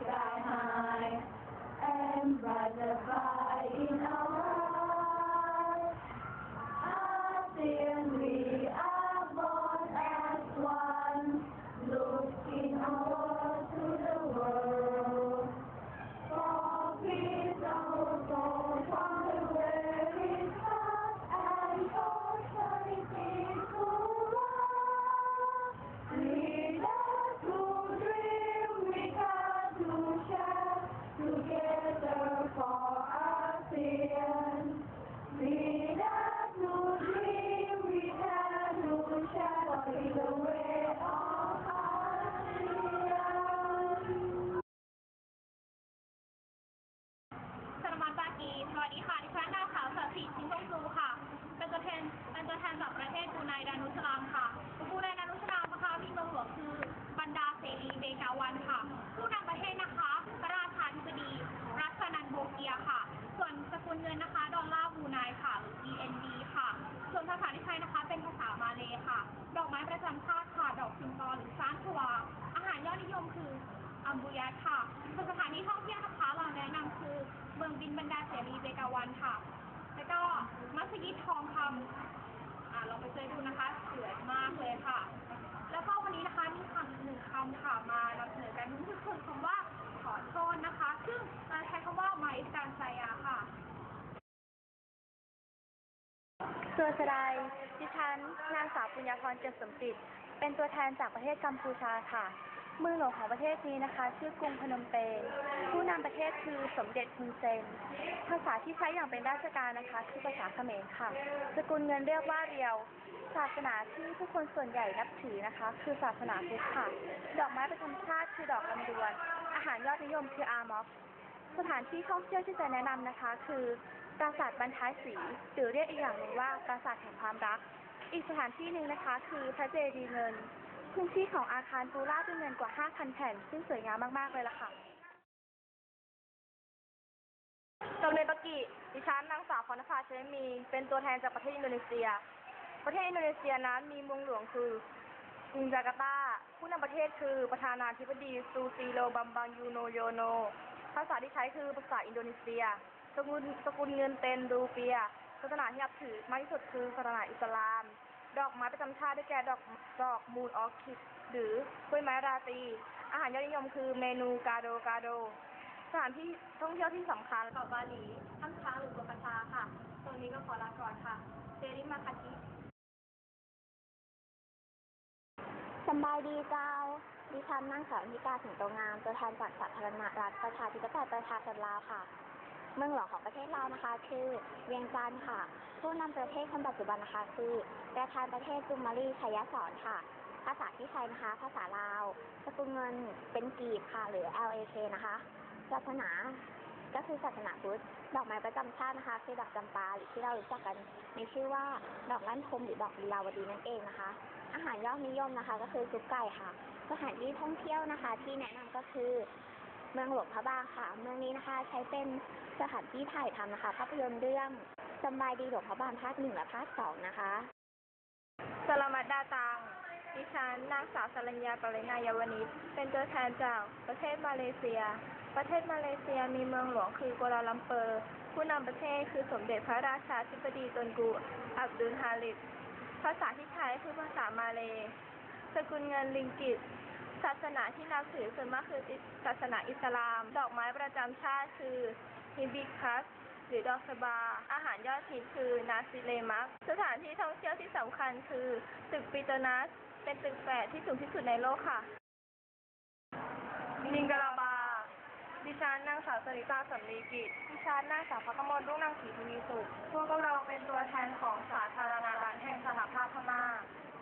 high and rise the high in our Yeah. บรรดาเสรีเบกาวันค่ะ แล้วก็มัสยิดทองคำอ่าเราไปเจอดูนะคะสวยมากเลยค่ะ แล้วก็วันนี้นะคะมีคำหนึ่งคำค่ะมานำเสนอกันนั่นก็คือคำว่าขอโทษนะคะ ซึ่งเราใช้คำว่าไมสการไซยาค่ะสวัสดีดิฉันนางสาวปุญญาพรเจริญสมจิตเป็นตัวแทนจากประเทศกัมพูชาค่ะ เมืองหลวงของประเทศนี้นะคะ ชื่อกรุงพนมเปญผู้นำประเทศคือสมเด็จฮุนเซน ภาษาที่ใช้อย่างเป็นราชการนะคะ คือภาษาเขมรค่ะ สกุลเงินเรียกว่าเรียว ศาสนาที่ผู้คนส่วนใหญ่นับถือนะคะ คือศาสนาพุทธค่ะ ดอกไม้ประจำชาติคือดอกลำดวน อาหารยอดนิยมคืออาร์มอฟสถานที่ท่องเที่ยวที่จะแนะนำนะคะ คือปราสาทบรรท้ายสีหรือเรียกอีกอย่างหนึ่งว่าปราสาทแห่งความรัก อีกสถานที่หนึ่งนะคะ คือพระเจดีย์เงิน พื้นที่ของอาคารปูราดด้วยเงินกว่า 5,000 แผ่น ซึ่งสวยงามมาก ๆ เลยล่ะค่ะตรงในปากิดิฉันนางสาวพรณภาเชมี เป็นตัวแทนจากประเทศอินโดนีเซีย ประเทศอินโดนีเซียนั้นมีเมืองหลวงคือกรุงจาการ์ตา ผู้นำประเทศคือประธานาธิบดีซูซีโลบัมบังยูโนโยโน ภาษาที่ใช้คือภาษาอินโดนีเซีย สกุลสกุลเงินเป็นรูเปีย ศาสนาที่นับถือมากที่สุดคือศาสนาอิสลาม ดอกไม้ประจำชาติได้แก่ดอกดอกมูลออร์คิดหรือกล้วยไม้ราตรีอาหารยอดนิยมคือเมนูกาโดกาโด สถานที่ท่องเที่ยวที่สำคัญเกาะบาหลีถ้ำช้างหรือกัวกระชาค่ะ ตรงนี้ก็ขอลาก่อนค่ะเจริมาคาชิสำบายดีเจ้าดิฉันนางสาวนิกาถึงตรงงาม ตัวแทนจากสาธารณรัฐประชาธิปไตยประชาชนลาวค่ะ เมืองหลวงของประเทศลานะคะ คือเวียงจันทร์ค่ะ ผู้นำประเทศคนปัจจุบันนะคะคือประธานประเทศจุมารีชัยสอนค่ะ ภาษาที่ใช้นะคะ ภาษาลาวสกุลเงินเป็นกีบค่ะ หรือ LAK นะคะศาสนาก็คือศาสนาพุทธดอกไม้ประจำชาตินะคะ คือดอกจำปาหรือที่เรารู้จักกันในชื่อว่าดอกลั่นทมหรือดอกลีลาวดีนั่นเองนะคะ อาหารยอดนิยมนะคะ ก็คือซุปไก่ค่ะสถานที่ท่องเที่ยวนะคะ ที่แนะนำก็คือ เมืองหลวงพระบางค่ะ เมืองนี้นะคะ ใช้เป็น สถานที่ถ่ายทำนะคะภาพยนตร์เรื่องสำบายดีหลวงพระบางภาคหนึ่งและภาคสองนะคะสลามัดดาตังดิฉันนางสาวสรัญญาปรินายาวนิชเป็นตัวแทนจากประเทศมาเลเซีย ประเทศมาเลเซียมีเมืองหลวงคือกัวลาลัมเปอร์ ผู้นำประเทศคือสมเด็จพระราชาธิบดีตนกู อับดุลฮาริดภาษาที่ใช้คือภาษามาเลยสกุลเงินลิงกิต ศาสนาที่นับถือส่วนมากคือศาสนาอิสลาม ดอกไม้ประจำชาติคือ ฮิบิคัส หรือดอกสบา อาหารยอดฮิตคือนาซิเลมัก สถานที่ท่องเที่ยวที่สำคัญคือตึกปิโตนัส เป็นตึกแฝดที่สูงที่สุดในโลกค่ะมิงกลาบา ดิฉันนางสาวสริตาสำลีกิจ ดิฉันนางสาวพักมลรุ่งนางศรีทวีสุข พวกเราเป็นตัวแทนของสาธารณรัฐแห่งสหภาพพม่า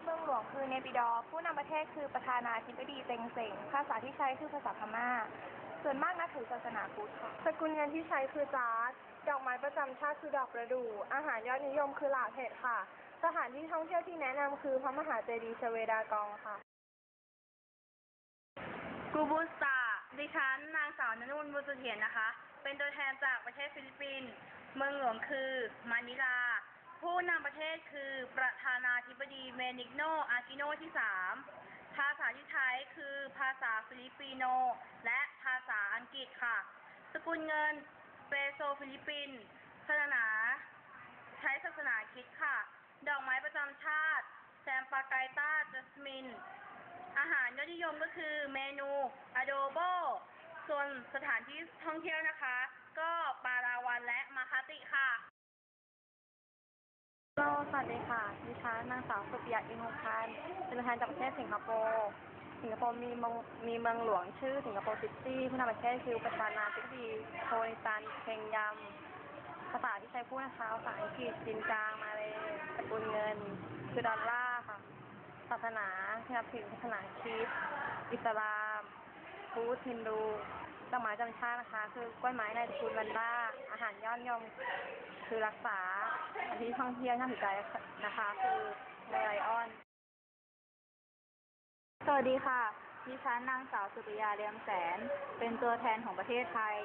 เมืองหลวงคือเนปิดอ ผู้นำประเทศคือประธานาธิบดีเต็งเซ็ง ภาษาที่ใช้คือภาษาพม่า ส่วนมากนับถือศาสนาพุทธค่ะ สกุลเงินที่ใช้คือจาร์ดดอกไม้ประจำชาติคือดอกประดู่อาหารยอดนิยมคือหลาเห็ดค่ะ สถานที่ท่องเที่ยวที่แนะนำคือพระมหาเจดีย์ชเวดากองค่ะกูบูสตาดิฉันนางสาวนนุนบุญเสถียรนะคะ เป็นตัวแทนจากประเทศฟิลิปปินส์ เมืองหลวงคือมานิลา ผู้นำประเทศคือประธานาธิบดีเมนิกโนอากิโนที่สาม ภาษาที่ใช้คือภาษาฟิลิปปิโน และภาษาอังกฤษค่ะ สกุลเงินเปโซฟิลิปปินส์ศาสนา ใช้ศาสนาคริดค่ะ ดอกไม้ประจำชาติ แซมปาไกต้าจัสมิน อาหารยอดนิยมก็คือเมนูอะโดโบ ส่วนสถานที่ท่องเที่ยวนะคะ ก็ปาราวันและมาคาติค่ะ ก็สวัสดีค่ะดิฉันนางสาวสุปิยะอินทพันธ์เป็นตัวแทนจากประเทศสิงคโปร์ สิงคโปร์มีเมืองมีเมืองหลวงชื่อสิงคโปร์ซิตี้ผู้นำประเทศคือประธานาธิบดีโทนิซันเพงยำภาษาที่ใช้พูดนะคะภาษาอังกฤษจีนกลางมาเลยสกุลเงิน คือดอลลาร์ค่ะ ศาสนาที่นับถือศาสนาคริสต์อิสลามพุทธฮินดูดอกไม้จำชาตินะคะ คือกล้วยไม้ในตระกูลวันด้าอาหารยอดนิยมคือรักษา อันที่ท่องเที่ยวน่าสนใจนะคะคือไลออน สวัสดีค่ะ ดิฉันนางสาวสุริยาเลียมแสน เป็นตัวแทนของประเทศไทย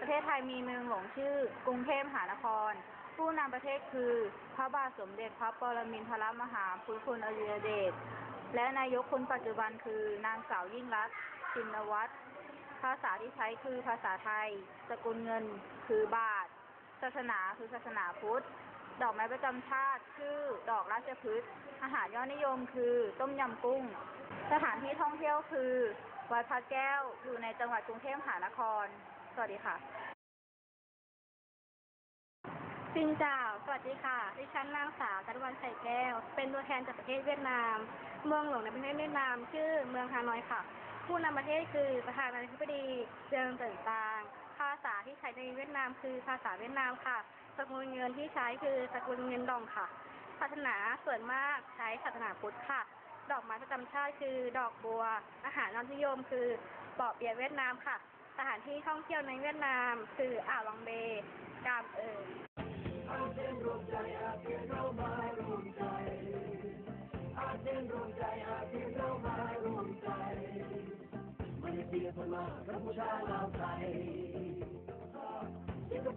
ประเทศไทยมีเมืองหลวงชื่อกรุงเทพมหานคร ผู้นำประเทศคือพระบาทสมเด็จพระปรมินทรมหาภูมิพลอดุลยเดช และนายกคนปัจจุบันคือนางสาวยิ่งรักษณ์ชินวัตร ภาษาที่ใช้คือภาษาไทย สกุลเงินคือบาท ศาสนาคือศาสนาพุทธ ดอกไม้ประจำชาติ ชื่อ ดอกราชพฤกษ์อาหารยอดนิยมคือ ต้มยำกุ้ง สถานที่ท่องเที่ยวคือวัดพระแก้วอยู่ในจังหวัดกรุงเทพมหานคร สวัสดีค่ะซินจ้าสวัสดีค่ะ ดิฉันนางสาวจันวันใส่แก้ว เป็นตัวแทนจากประเทศเวียดนาม เมืองหลวงในประเทศเวียดนาม ชื่อเมืองฮานอยค่ะ ผู้นำประเทศคือประธานาธิบดีเจิงเติ่นตาง ภาษาที่ใช้ในเวียดนามคือภาษาเวียดนามค่ะ สกุลเงินที่ใช้คือสกุลเงินดองค่ะ ศาสนาส่วนมากใช้ศาสนาพุทธค่ะ ดอกไม้ประจำชาติคือดอกบัว อาหารนิยมคือปอเปียะเวียดนามค่ะ สถานที่ท่องเที่ยวในเวียดนาม คืออ่าววังเบกามเอิญ pamilya sa mga lampay Ito